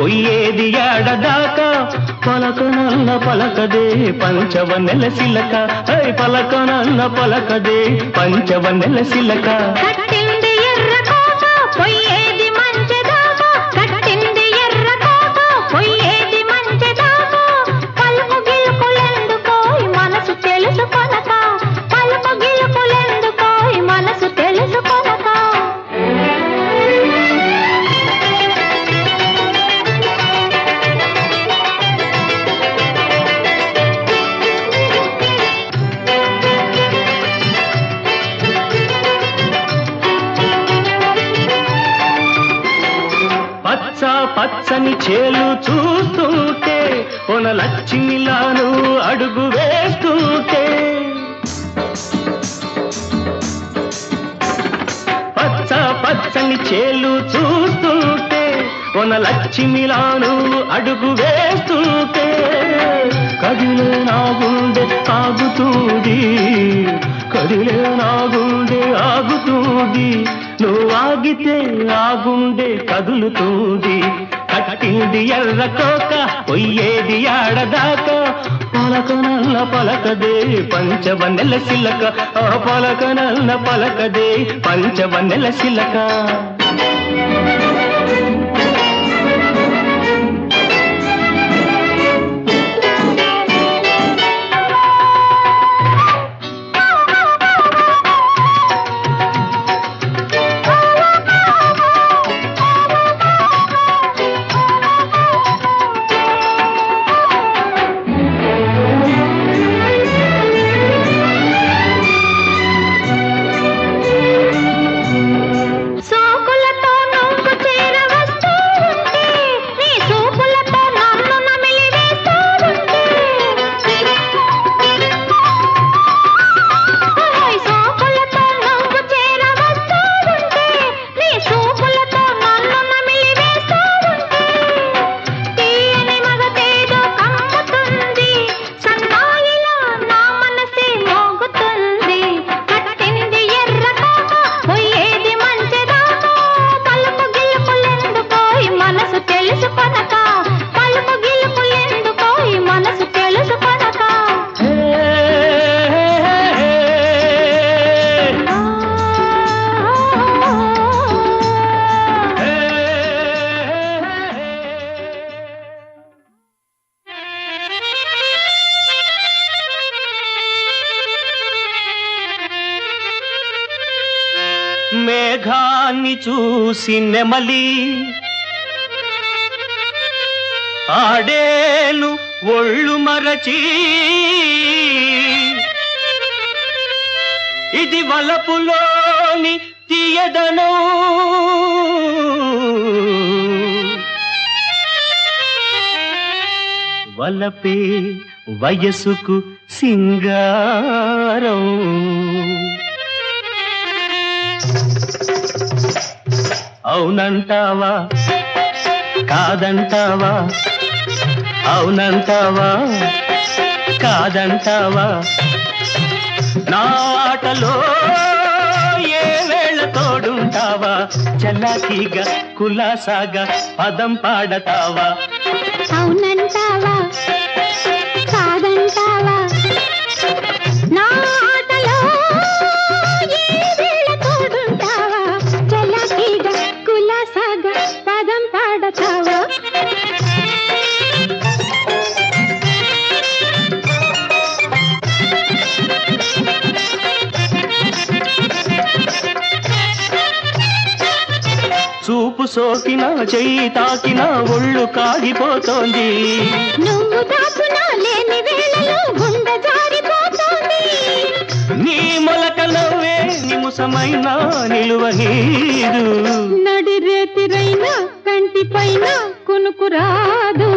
పొయ్యేది ఏడదాకా పలకనన్న పలకదే పంచవ నెలసిలక I పలకనన్న పలకదే పంచవ నెల సిలక పచ్చని చేలు చూస్తుంటే కొన లక్ష్మిలాను అడుగు వేస్తుంటే. పచ్చ పచ్చని చేలు చూస్తుంటే కొన లక్ష్మిలాను అడుగు వేస్తుంటే. కదిలే నా గుండె ఆగుతుంది కదిలే నా గుండె ఆగుతుంది. నువ్వు ఆగితే ఆగుండే కదులుతుంది. కట్టింది ఎర్ర కోక పొయ్యేది ఆడదాకా పలకనల్ల పలకదే పంచవన్నెల సిలక ఆ పలకనల్ల పలకదే పంచవన్నెల సిలక కవి చూసి నెమలి ఆడేను ఒళ్ళు మరచి ఇది వలపులోని తీయదను. వలపే వయసుకు సింగారం. అవునంటావా? కాదంటావా? అవునంటావా? కాదంటావా? నాటలో ఏ వేళ తోడుంటావా? చల్లాకీగా కులాసాగా పదం పాడతావా? అవునంటావా? సోకిన చెయ్యి తాకిన ఒళ్ళు కాగిపోతోంది. నువ్వు దాచునా లేని వేళలో గుండె జారిపోతోంది. నీ మొలకలవే నిముసమైన నిలువ నీరు. నడి రేతిరైన కంటి పైన కునుకు రాదు.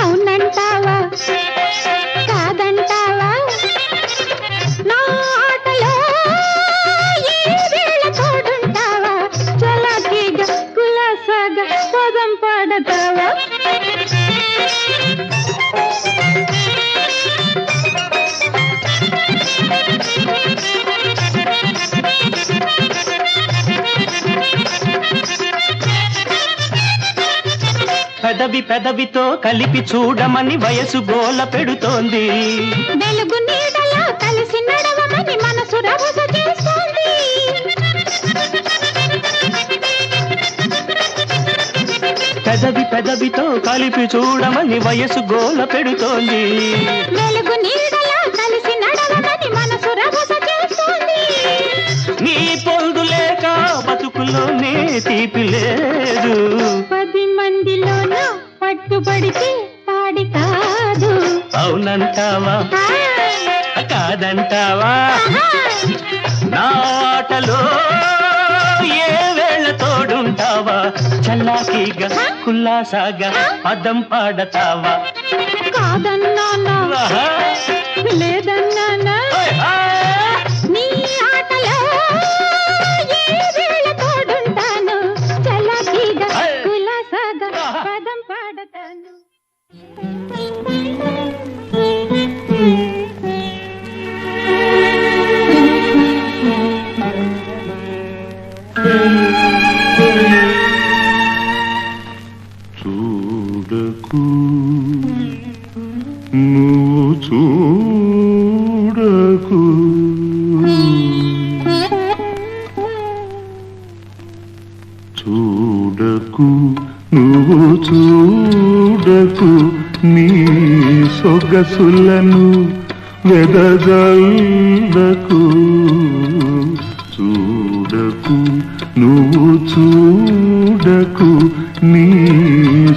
అవునంటావా? పెదవి పెదవితో కలిపి చూడమని వయసు గోల పెడుతోంది. వెలుగు నీడలా కలిసి నడవమని మనసు రభస చేస్తోంది. పెదవి పెదవితో కలిపి చూడమని వయసు గోల పెడుతోంది. వెలుగు నీడలా కలిసి నడవమని మనసు రభస చేస్తోంది. నీ పొందు లేక బతుకులోనే తీపి లేదు. పట్టుబడితే పాడి కాదు. అవునంటావా? కాదంటావా. నా ఆటలో ఏ వేళ తోడుంటావా? చల్లాకిగా కుల్లాసాగా పదం పాడతావా? కాదన్నానా చూడకు నువ్వు చూడకు నీ సొగసులను వెదజల్లకు. చూడకు నువ్వు చూడకు నీ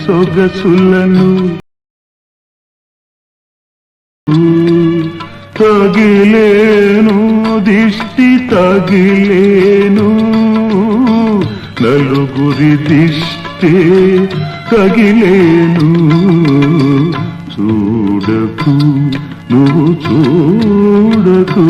సొగసులను తగిలేను దిష్టి తగిలేను. నలుగురి దిష్టి తగిలేను. చూడకు నువ్వు చూడకు.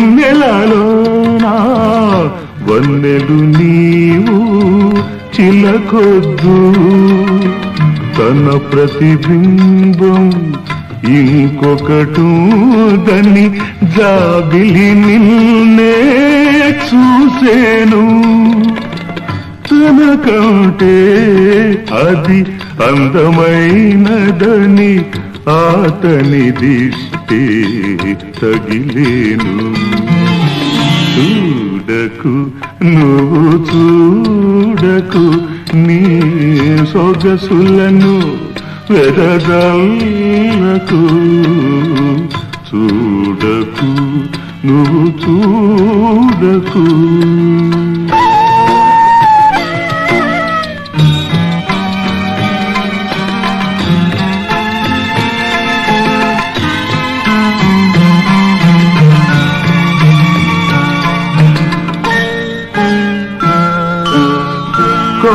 వెన్నెలలోనా వన్నెలు నీవు చిలకొద్దు. తన ప్రతిబింబం ఇంకొకటుందని జాబిలి నిన్నే చూసేను. తనకంటే అది అందమైనదని అతని దిష్టి తగిలేను. చూడకు నువ్వు చూడకు నీ సొగసులను వెదజల్లకు. చూడకు నువ్వు చూడకు.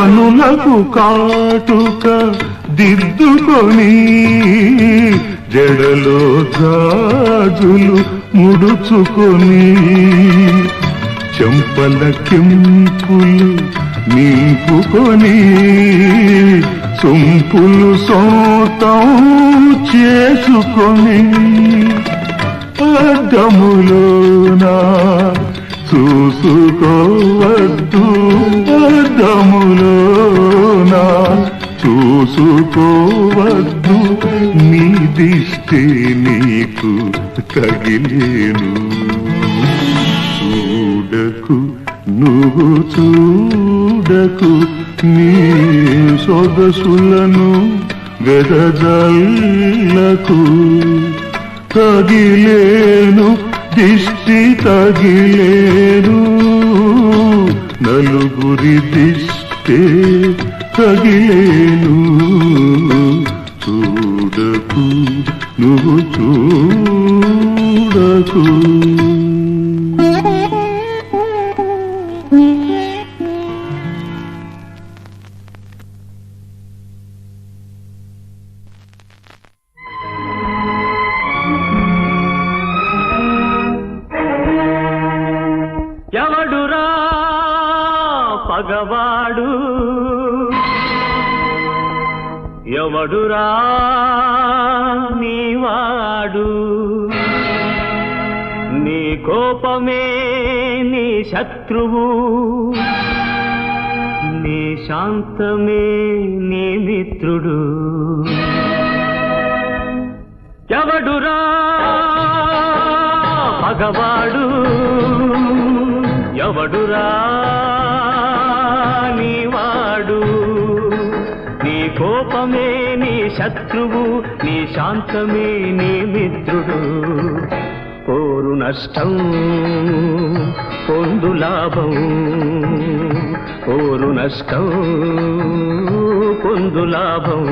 కనులకు కాటుక దిద్దుకొని జడలో జాజులు ముడుచుకొని చెంపల కెంపులు నింపుకొని సొంపులు సొంతం చేసుకొని అద్దములోనా చూసుకోవద్దు అద్దములోనా చూసుకోవద్దు నీ దిష్టి నీకు తగిలేను. చూడకు నువ్వు చూడకు నీ సొగసులను వెదజల్లకు తగిలేను. దిష్టి తగిలేను. నలుగురి దిష్టి తగిలేను. చూడకు నువ్వు చూడకు. కోపమే నీ శత్రువు. నీ శాంతమే నీ మిత్రుడు. ఎవడురా పగవాడు? ఎవడురా నీవాడు? నీ కోపమే నీ శత్రువు నీ శాంతమే నీ మిత్రుడు నష్టం పొందు లాభం. ఓరు నష్టం పొందు లాభం.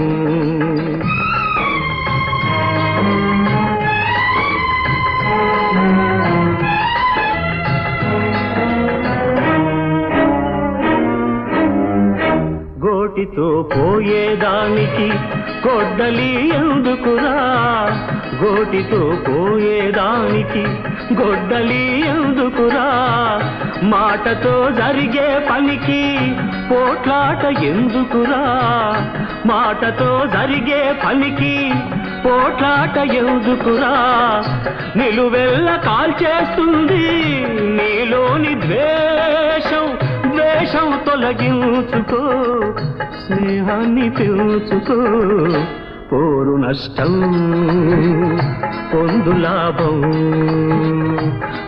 గోటితో పోయేదానికి కొడ్డలి ఎందుకురా? గోటితో పోయేదానికి గొడ్డలి ఎందుకురా? మాటతో జరిగే పనికి పోట్లాట ఎందుకురా? మాటతో జరిగే పనికి పోట్లాట ఎందుకురా? నిలువెల్ల కాల్చేస్తుంది నీలోని ద్వేషం ద్వేషం తొలగించుకో స్నేహాన్ని పెంచుకో. పోరు నష్టం పొందు లాభం.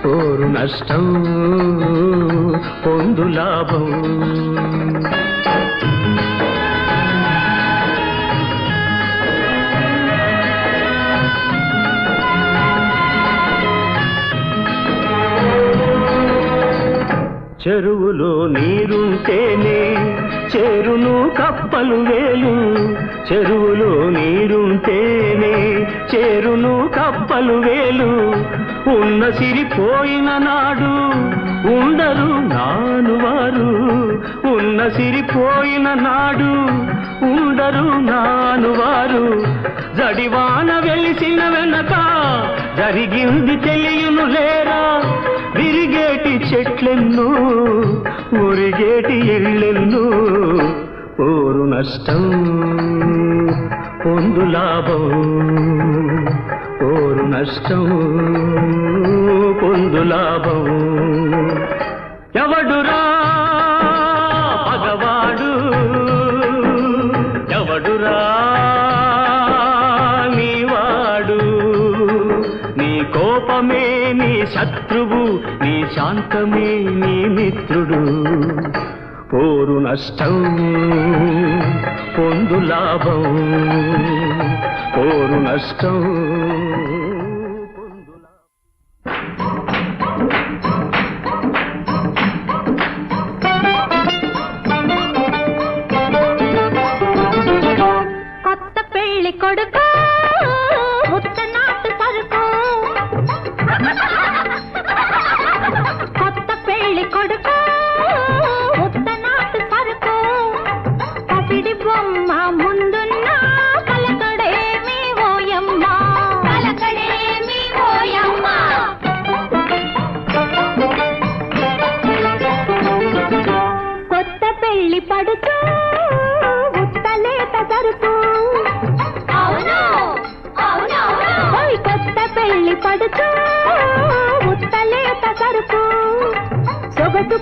కోరు నష్టం పొందు లాభం. చెరువులో నీరుంటేనే చెరును కప్పలు వేలు. చెరువులో నీరుంటేనే చేరును కప్పలు వేలు. ఉన్న సిరిపోయిన నాడు ఉండరు నానువారు. ఉన్న సిరిపోయిన నాడు ఉండరు నానువారు. జడివాన వెలిసిన వెనక జరిగింది తెలియను లేరా? విరిగేటి చెట్లెన్ను ఉరిగేటి ఇళ్ళెన్నో. ఓరు నష్టం పొందు లాభం. పోరు నష్టం పొందు లాభం. ఎవడురా పగవాడు? ఎవడురా నీవాడు? నీ కోపమే నీ శత్రువు నీ శాంతమే నీ మిత్రుడు. కోరు నష్టం పొందు లాభం కోరు నష్టం. పడుతూ ఉత్తలేత సరుకు. సొగసు